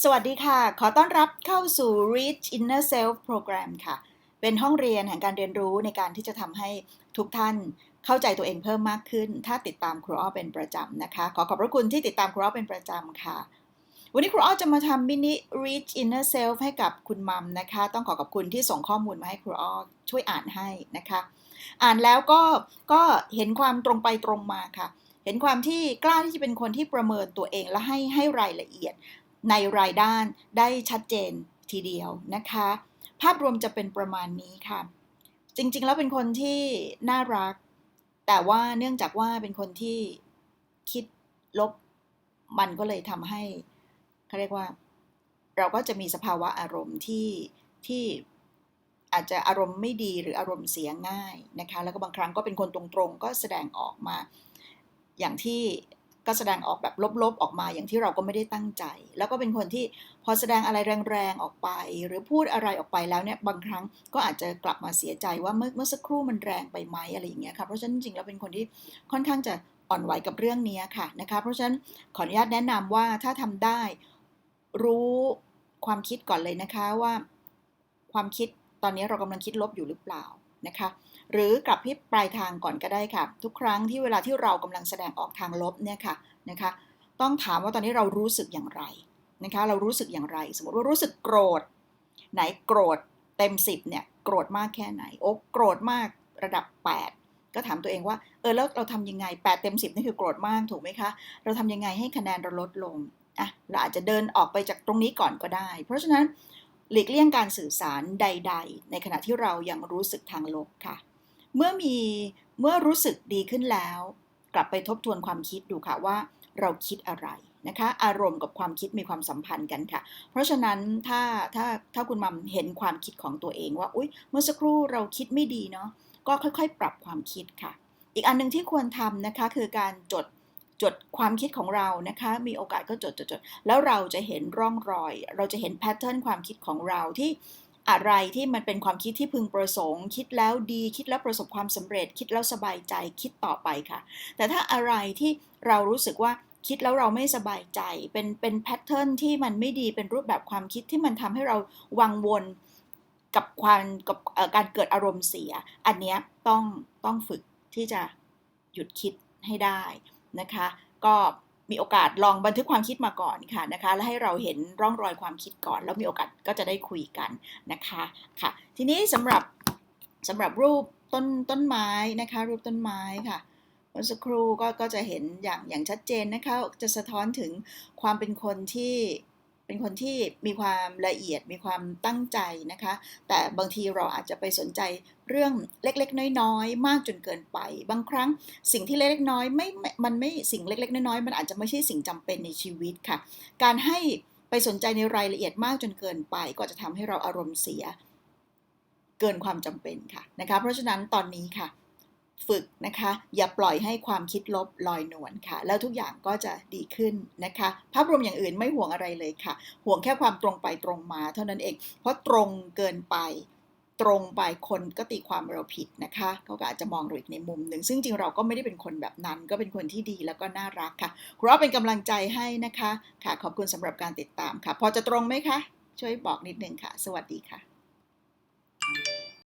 สวัสดีค่ะ ขอต้อนรับเข้าสู่ Reach Inner Self Program ค่ะ เป็นห้องเรียนแห่งการเรียนรู้ในการที่จะทำให้ทุกท่านเข้าใจตัวเองเพิ่มมากขึ้น ถ้าติดตามครูอ้อเป็นประจำนะคะ ขอขอบพระคุณที่ติดตามครูอ้อเป็นประจำค่ะ วันนี้ครูอ้อจะมาทำมินิ Reach Inner Self ให้กับคุณมัมนะคะ ต้องขอขอบคุณที่ส่งข้อมูลมาให้ครูอ้อช่วยอ่านให้นะคะ อ่านแล้วก็ก็เห็นความตรงไปตรงมาค่ะเห็นความที่กล้าที่จะเป็นคนที่ประเมินตัวเองและให้ให้รายละเอียด ในรายด้านได้ชัดเจนทีเดียวนะคะ ภาพรวมจะเป็นประมาณนี้ค่ะ จริงๆ แล้วเป็นคนที่น่ารัก แต่ว่าเนื่องจากว่าเป็นคนที่คิดลบ มันก็เลยทำให้เขาเรียกว่า เราก็จะมีสภาวะอารมณ์ที่ที่อาจจะอารมณ์ไม่ดีหรืออารมณ์เสียง่ายนะคะ แล้วก็บางครั้งก็เป็นคนตรงๆ ก็แสดงออกมา อย่างที่ ก็แสดงออกแบบลบๆออกมาอย่างที่เราก็ไม่ได้ตั้งใจ แล้วก็เป็นคนที่พอแสดงอะไรแรงๆออกไป หรือพูดอะไรออกไปแล้วเนี่ยบางครั้งก็อาจจะกลับมาเสียใจว่าเมื่อเมื่อสักครู่มันแรงไปไหมอะไรอย่างเงี้ยค่ะเพราะฉะนั้นจริงๆแล้วเป็นคนที่ค่อนข้างจะอ่อนไหวกับเรื่องนี้ค่ะนะคะ เพราะฉะนั้นขออนุญาตแนะนำว่าถ้าทำได้รู้ความคิดก่อนเลยนะคะว่า ความคิดตอนนี้เรากำลังคิดลบอยู่หรือเปล่า นะคะ หรือกลับที่ปลายทางก่อนก็ได้ค่ะ ทุกครั้งที่เวลาที่เรากำลังแสดงออกทางลบเนี่ยค่ะนะคะ ต้องถามว่าตอนนี้เรารู้สึกอย่างไรนะคะ เรารู้สึกอย่างไร สมมติว่ารู้สึกโกรธ ไหนโกรธเต็ม 10เนี่ยโกรธมากแค่ไหน โอ้โกรธมากระดับ 8ก็ถามตัวเองว่า เออ แล้วเราทำยังไง 8 เต็ม 10 นี่คือโกรธมากถูกไหมคะ เราทำยังไงให้คะแนนเราลดลง อะ เราอาจจะเดินออกไปจากตรงนี้ก่อนก็ได้ เพราะฉะนั้น หลีกเลี่ยงการสื่อสารใด ๆ ในขณะที่เรายังรู้สึกทางลบค่ะ เมื่อมีเมื่อรู้สึกดีขึ้นแล้ว กลับไปทบทวนความคิดดูค่ะว่าเราคิดอะไรนะคะ อารมณ์กับความคิดมีความสัมพันธ์กันค่ะ เพราะฉะนั้นถ้าถ้าถ้าคุณมัมเห็นความคิดของตัวเองว่าอุ๊ย เมื่อสักครู่เราคิดไม่ดีเนาะก็ค่อยๆ ปรับความคิดค่ะ อีกอันหนึ่งที่ควรทำนะคะคือการจด จดความคิดของเรานะคะ มีโอกาสก็จดจดจดแล้วเราจะเห็นร่องรอย เราจะเห็นแพทเทิร์นความคิดของเราที่อะไรที่มันเป็นความคิดที่พึงประสงค์ คิดแล้วดีคิดแล้วประสบความสำเร็จ คิดแล้วสบายใจคิดต่อไปค่ะ แต่ถ้าอะไรที่เรารู้สึกว่าคิดแล้วเราไม่สบายใจ เป็นเป็นแพทเทิร์นที่มันไม่ดีเป็นรูปแบบความคิดที่มันทำให้เราวังวนกับความกับการเกิดอารมณ์เสีย อันนี้ต้องต้องฝึกที่จะหยุดคิดให้ได้ นะคะ ก็มีโอกาสลองบันทึกความคิดมาก่อนค่ะนะคะ แล้วให้เราเห็นร่องรอยความคิดก่อน แล้วมีโอกาสก็จะได้คุยกันนะคะค่ะ ทีนี้สำหรับสำหรับรูปต้นต้นไม้นะคะ รูปต้นไม้ค่ะเมื่อสักครู่ก็ก็จะเห็นอย่างอย่างชัดเจนนะคะ จะสะท้อนถึงความเป็นคนที่ เป็นคนที่มีความละเอียดมีความตั้งใจนะคะ แต่บางทีเราอาจจะไปสนใจเรื่องเล็กๆ น้อยๆ มากจนเกินไป บางครั้งสิ่งที่เล็กๆน้อยๆไม่มันไม่สิ่งเล็กๆ น้อยๆมันอาจจะไม่ใช่สิ่งจำเป็นในชีวิตค่ะ การให้ไปสนใจในรายละเอียดมากจนเกินไป ก็จะทำให้เราอารมณ์เสีย เกินความจำเป็นค่ะนะคะ เพราะฉะนั้นตอนนี้ค่ะ ฝึกนะคะ อย่าปล่อยให้ความคิดลบลอยนวลค่ะ แล้วทุกอย่างก็จะดีขึ้นนะคะ ภาพรวมอย่างอื่นไม่ห่วงอะไรเลยค่ะ ห่วงแค่ความตรงไปตรงมาเท่านั้นเอง เพราะตรงเกินไปตรงไปคนก็ตีความเราผิดนะคะเขาก็อาจจะมองเราอีกในมุมหนึ่งซึ่งจริงเราก็ไม่ได้เป็นคนแบบนั้น ก็เป็นคนที่ดีแล้วก็น่ารักค่ะครูอ้อเป็นกำลังใจให้นะคะ ค่ะ ขอบคุณสำหรับการติดตามค่ะ พอจะตรงไหมคะ ช่วยบอกนิดนึงค่ะ สวัสดีค่ะ